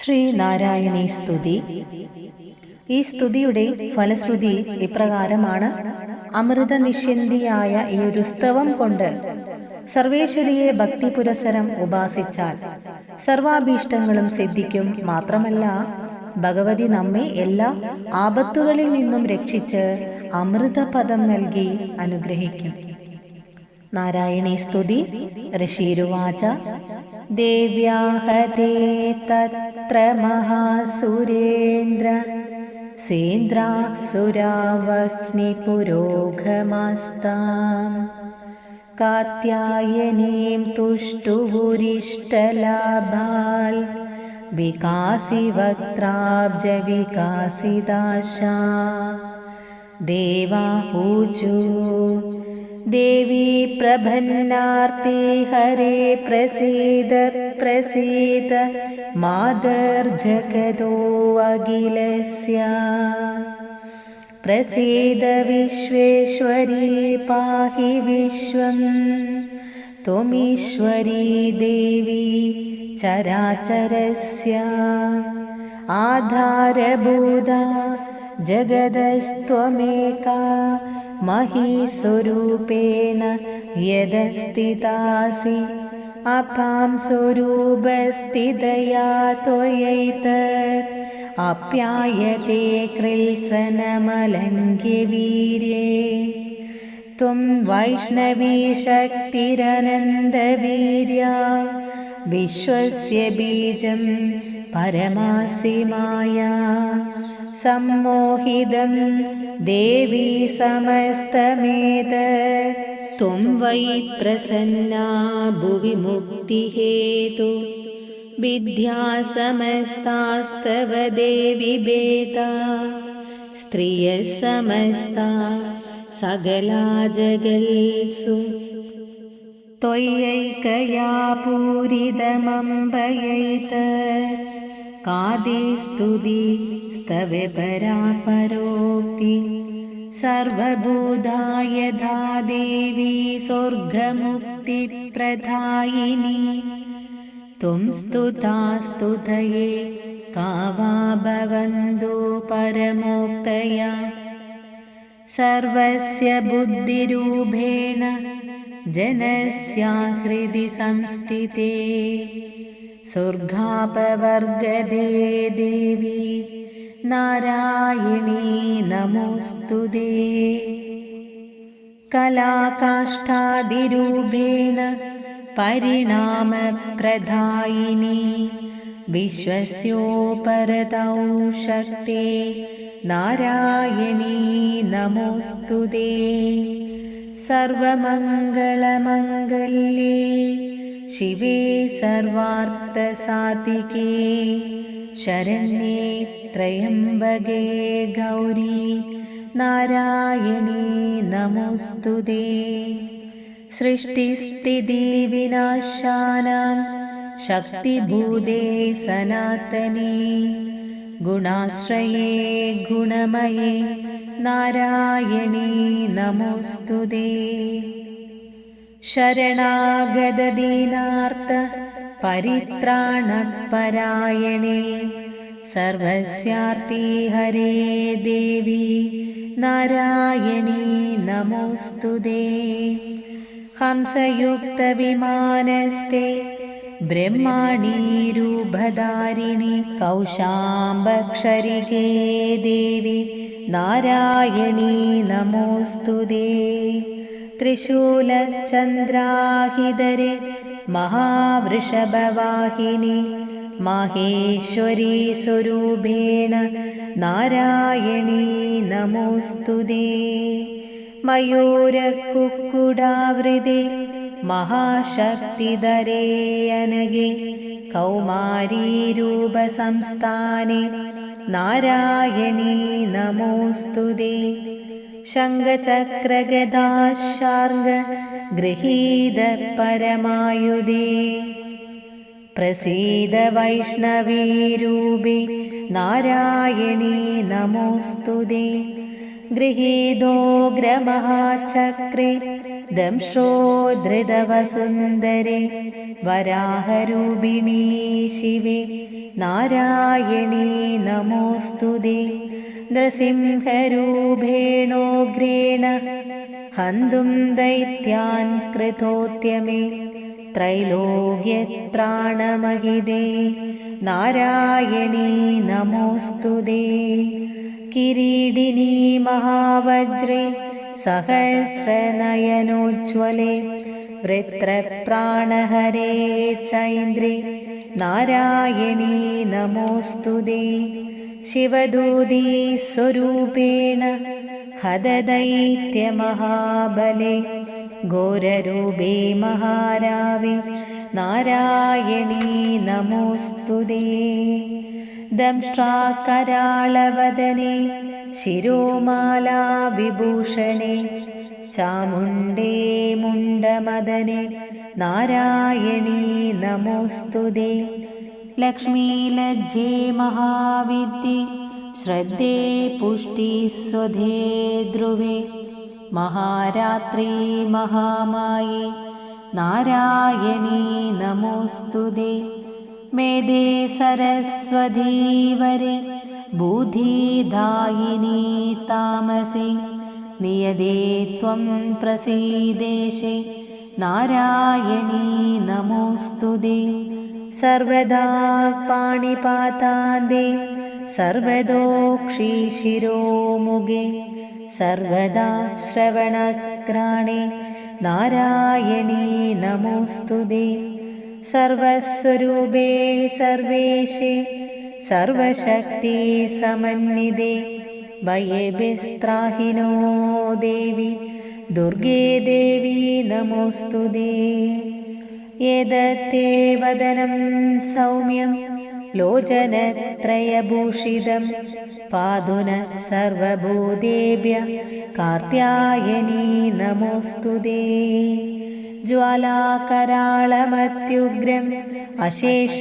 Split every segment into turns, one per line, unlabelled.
ശ്രീനാരായണീ സ്തുതി. ഈ സ്തുതിയുടെ ഫലശ്രുതി ഇപ്രകാരമാണ്. അമൃത നിഷ്യന്തിയായ ഈ ഒരു സ്തവം കൊണ്ട് സർവേശ്വരിയെ ഭക്തി പുരസരം ഉപാസിച്ചാൽ സർവാഭീഷ്ടങ്ങളും സിദ്ധിക്കും. മാത്രമല്ല ഭഗവതി നമ്മെ എല്ലാ ആപത്തുകളിൽ നിന്നും രക്ഷിച്ച് അമൃതപദം നൽകി അനുഗ്രഹിക്കും. നാരായണീ സ്തുതി. ഋഷിരുവാച. ദേവ്യാഹതേ തത്ര മഹാസുരേന്ദ്ര. സ്വേന്ദ്രാസുരാവഹ്നി പുരോഗമാസ്താം കാത്യായനീം തുഷ്ടുപുരിഷ്ടലാഭാൽ വികാസിവക്ത്രാബ്ജ വികാസിദാശ ദേവാഹൂചൂ देवी प्रभन्नार्ति हरे प्रसीद प्रसीद मादर्जगदो अखिलस्य प्रसीद विश्वेश्वरी पाहि विश्वं त्वमीश्वरी देवी चराचरस्य आधारभूता जगदस्त्वमेका महीस्वरूपेण यदस्थितासि अपां स्वरूपस्थितया त्वयैतत् आप्यायते कृल्सनमलङ्घ्यवीर्ये त्वं वैष्णवी शक्तिरनन्दवीर्या विश्वस्य बीजं परमासि माया सम्मोहितं देवी समस्तमेत। त्वं वै प्रसन्ना भुवि मुक्तिहेतु। विद्या समस्तास्तव देवि बेता। स्त्रियः समस्ता सकला जगल्सु। त्वयैकया पूरितमम्बयैत स्तुति स्तवे परापरोक्ति। सर्वभूता यथा देवी स्वर्गमुक्तिप्रदायिनी त्वं स्तुता स्तुतये का वा भवन्तु परमोक्तया। सर्वस्य बुद्धिरूपेण जनस्या हृदि संस्थिते സ്വർഗാപവർഗദേ ദേവി നാരായണീ നമോസ്തു കലാകാഷ്ഠാതിരൂപേണ പരിണാമപ്രദായിനി വിശ്വസ്യോപരതൗ ശക്തി നാരായണീ നമോസ്തു സർവമംഗളമംഗല്യേ शिवे सर्वार्थसाधिके शरण्ये त्र्यम्बके गौरी नारायणी नमोऽस्तु ते सृष्टिस्थितिविनाशानां शक्तिभूते सनातने गुणाश्रये गुणमये नारायणी नमोऽस्तु ते शरणागददीनार्थ परित्राणपरायणे सर्वस्यार्ति हरे देवी नारायणी नमोऽस्तु ते हंसयुक्तविमानस्ते ब्रह्माणीरूपधारिणि कौशाम्बक्षरिके देवि नारायणी नमोऽस्तु ते त्रिशूलचन्द्राहिदरे महावृषभवाहिनि माहेश्वरी स्वरूपेण नारायणी नमोऽस्तु ते मयूरकुक्कुडावृदे महाशक्तिधरे अनगे कौमारीरूपसंस्थाने നാരായണീ നമോസ്തുതേ. ശങ്കചക്രഗദാശാർഗ ഗൃഹീത പരമായുധേ പ്രസീത വൈഷ്ണവീരൂപേ നാരായണീ നമോസ്തുതേ. ഗൃഹീതോഗ്രമഹാചക്രേ दंश्रोद्धृतवसुन्दरे वराहरूपिणी शिवे नारायणे नमोऽस्तु दे नृसिंहरूपेणोग्रेण हन्तुं दैत्यान् कृतोद्यमे त्रैलोक्यत्राणमहिदे नारायणे नमोऽस्तु दे किरीडिनी महावज्रे सहस्रनयनोज्ज्वले वृत्रप्राणहरे चैन्द्रे नारायणी नमोऽस्तुते शिवदूती स्वरूपेण हददैत्यमहाबले घोररूपे महारावे नारायणी नमोऽस्तुते दंष्ट्राकराळवदने ശിരോമാലാ വിഭൂഷണേ ചാമുണ്ടേ മുണ്ടമദനെ നാരായണീ നമോസ്തുതേ. ലക്ഷ്മീലജ്ജേ മഹാവിദ്യേ ശ്രദ്ധേ പുഷ്ടി സ്വധേ ധ്രുവേ. മഹാരാത്രി മഹാമായി നാരായണീ നമോസ്തുതേ. മേധേ സരസ്വതീവരെ बुधिदायिनी तामसि नियदे त्वं प्रसीदेशे नारायणी नमोऽस्तुते सर्वदा पाणिपातान्दे सर्वदोक्षिशिरोमुगे सर्वदा श्रवणग्राणे नारायणी नमोऽस्तुते सर्वस्वरूपे सर्वेशे സർവശക്തി സമന്വിതേ ഭയഭിസ്ത്രാഹിനോ ദേവി ദുർഗേ ദേവി നമോസ്തു യദത്തേ വദനം സൗമ്യം ലോചനത്രയഭൂഷിതം പാതുന സർവഭൂതേഭ്യ കാർത്യായനീ നമോസ്തു ज्वालाकराळमत्युग्रम् अशेषासुरसूदनं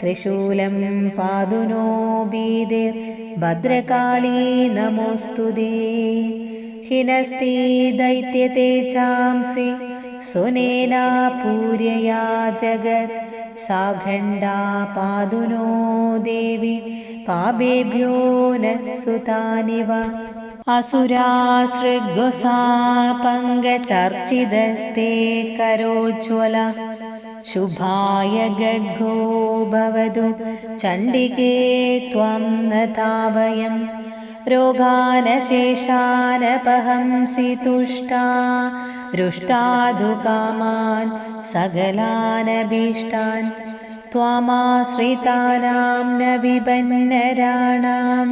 त्रिशूलं पादुनो बीदिर्भद्रकाली नमोऽस्तुते हिनस्ति दैत्यते चांसि सुनेना पूर्यया जगत् साघण्डा पादुनो देवि पापेभ्यो न सुतानि वा असुरासृग्गुसा पङ्गचर्चितस्ते करोज्ज्वल शुभाय गड्गो भवतु चण्डिके त्वं न तावयम् रोगानशेषानपहंसि तुष्टा रुष्टादुकामान् सकलानभीष्टान् त्वामाश्रितानां न विपन्नराणां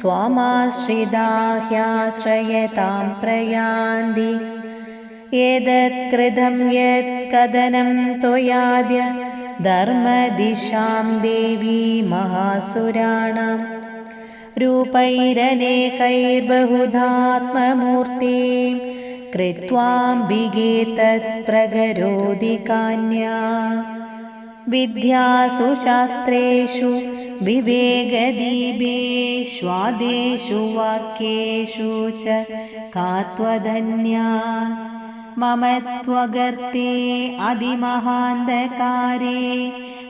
त्वामाश्रिता ह्याश्रयतां प्रयान्ति एतत्कृतं यत्कथनं त्वयाद्य धर्मदिशां देवी महासुराणाम् रूपैरनेकैर्बहुधात्ममूर्तिं कृत्वाम्बिगे तत्प्रगरोदि कान्या विद्यासु शास्त्रेषु विवेगदीपेष्वादेषु वाक्येषु च का त्वधन्या मम त्वगर्ते अधिमहान्धकारे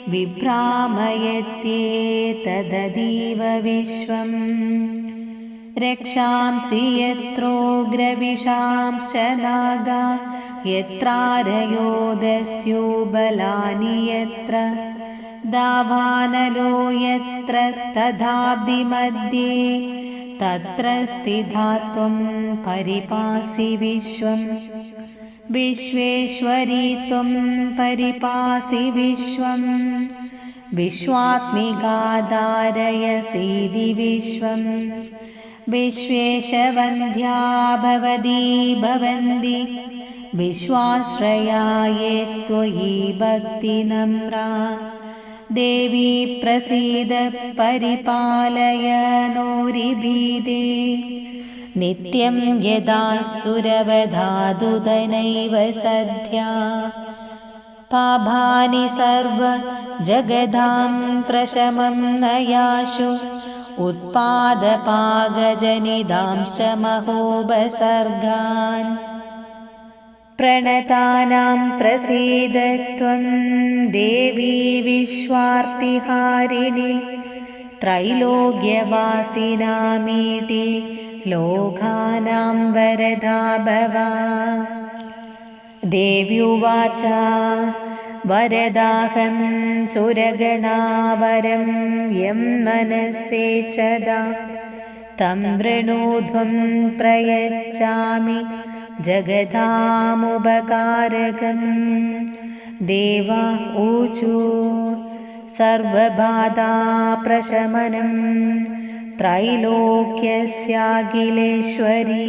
विभ्रामयत्येतदीव विश्वम्। रक्षांसि यत्रोग्रविशांश्च नागा यत्र रयो बलानि यत्र दाभानलो यत्र तथाब्धिमध्ये तत्र स्थिधात्वं परिपासि विश्वं। विश्वेश्वरी त्वं परिपासि विश्वं। विश्वात्मिकादारयसि विश्वं। विश्वेशवन्ध्या भवदी भवन्ति विश्वाश्रयाये त्वयि भक्तिनम्रा देवी प्रसीद परिपालय नोरिभीदे नित्यं यदा सुरवधादुदनैव सद्या पाभानि सर्वजगदां प्रशमं नयाशु उत्पादपागजनिदांशमहोपसर्गान् प्रणतानां प्रसीदत्वं देवी विश्वार्तिहारिणि त्रैलोक्यवासिनामीति लोकानां वरदा भवा देव्युवाच वरदाहं सुरगणावरं यं मनस्सेचदा तं वृणोध्वं प्रयच्छामि जगदामुपकारकं देवा ऊचु सर्वबाधाप्रशमनं त्रैलोक्यस्याखिलेश्वरी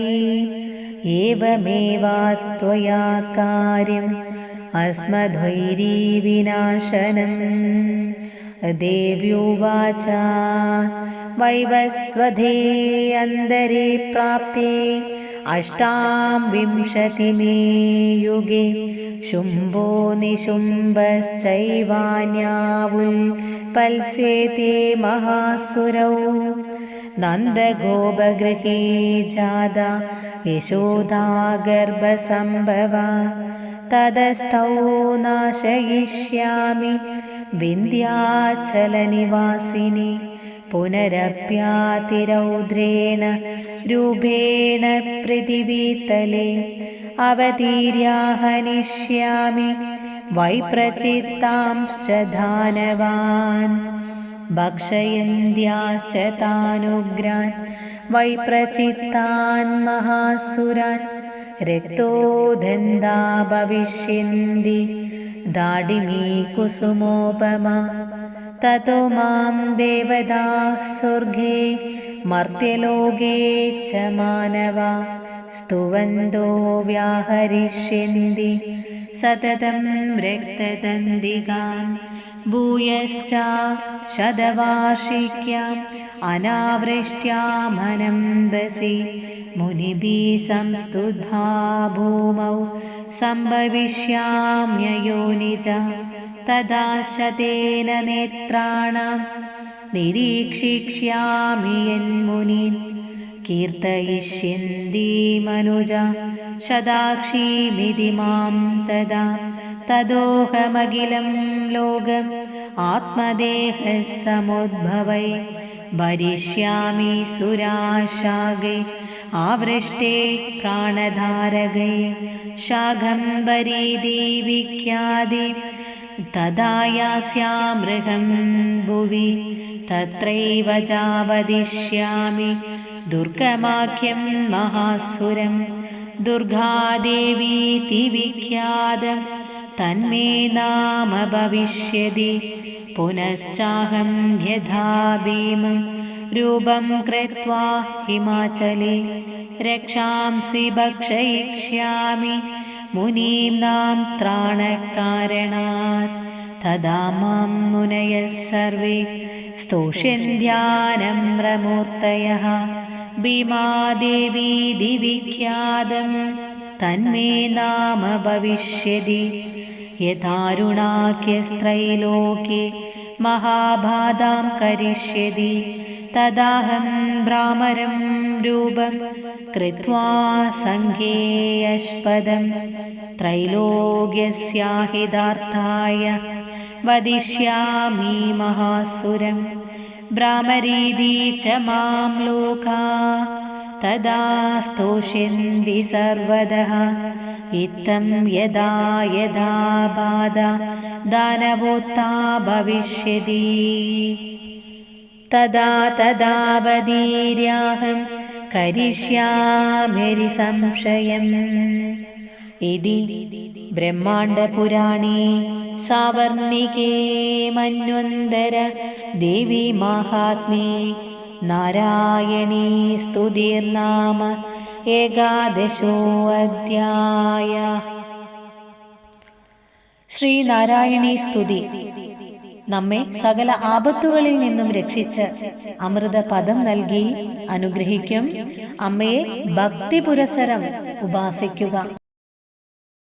एवमेवा त्वया कार्यम् अस्मद्वैरीविनाशनं देव्युवाच वैवस्वधे अन्दरे प्राप्ते अष्टां विंशतिमे युगे शुम्भो निशुम्भश्चैवान्यावुल्पल्स्येते महासुरौ नन्दगोपगृहे जादा यशोदागर्भसम्भवा तदस्थौ नाशयिष्यामि विन्ध्याचलनिवासिनि पुनरप्यातिरौद्रेण रूपेण पृथिवीतले अवतीर्याहनिष्यामि वैप्रचित्तांश्च दानवान् भक्षयन्त्याश्च तानुग्रान् वैप्रचित्तान् महासुरान् रक्तोदन्दा भविष्यन्ति दाडिमी कुसुमोपमा ततो मां देवदाः स्वर्गे मर्त्यलोके च मानवा स्तुवन्तो व्याहरिष्यन्ति सततं रक्तदन्दिकान् भूयश्च शतवार्षिक्याम् अनावृष्ट्यामनम्बसि मुनिभिः संस्तुधा भूमौ തദാശതേന നേത്രാണം. നിരീക്ഷിക്ഷ്യാമി യന്മുനീൻ കീർത്തയിഷ്യന്തി മനുജ. ശദാക്ഷീമിതി മാം തദാ തദോഹമഖിലം ലോകം. ആത്മദേഹ സമുദ്ഭവൈ. ഭരിഷ്യാമി സുരാശാഗൈ ആവൃഷ്ടേ പ്രാണധാരകൈ. ശാഖം വരീതി तदा यास्यामृहं भुवि तत्रैव जावदिष्यामि दुर्गमाख्यं महासुरं दुर्गादेवीति विख्यातं तन्मे नाम भविष्यति पुनश्चाहं यथा भीमं रूपं कृत्वा हिमाचले रक्षांसि भक्षयिष्यामि മുനീം നാം ത്രാണക്കാരണാത് തഥാ മാം മുനയഃ സർവേ. സ്തോഷ്യന്ധ്യാനം പ്രമൂർത്തയ ഭീമാദേവി ദിവിഖ്യാതം. തന്മേ നാമ ഭവിഷ്യതി. യഥാരുണാഖ്യസ്ത്രൈലോക്യെ മഹാഭാതാം കരിഷ്യതി. തദാഹം ഭ്രാമരം രൂപം കൃത്വാ സങ്കേയഷ്പദം ത്രൈലോക്യസ്യാഹിതാർത്ഥായ വദിഷ്യാമി മഹാസുരം ഭ്രാമരീതി ച മാം ലോകാ തദാ സ്തോഷ്യന്തി സർവദഃ ഇത്തം യഥാ യഥാ ബാധ ദാനവോത്താ ഭവിഷ്യതി. തദാ തദാവതീര്യാഹം करिष्याम्यरि संशयम् इति ब्रह्माण्डपुराणे सावर्णिके मन्वन्तर देवी माहात्म्ये नारायणी स्तुतिर्नाम एकादशोऽध्याय श्रीनारायणी स्तुति നമ്മെ സകല ആപത്തുകളിൽ നിന്നും രക്ഷിച്ച് അമൃത പദം നൽകി അനുഗ്രഹിക്കും. അമ്മയെ ഭക്തി പുരസരം ഉപാസിക്കുക.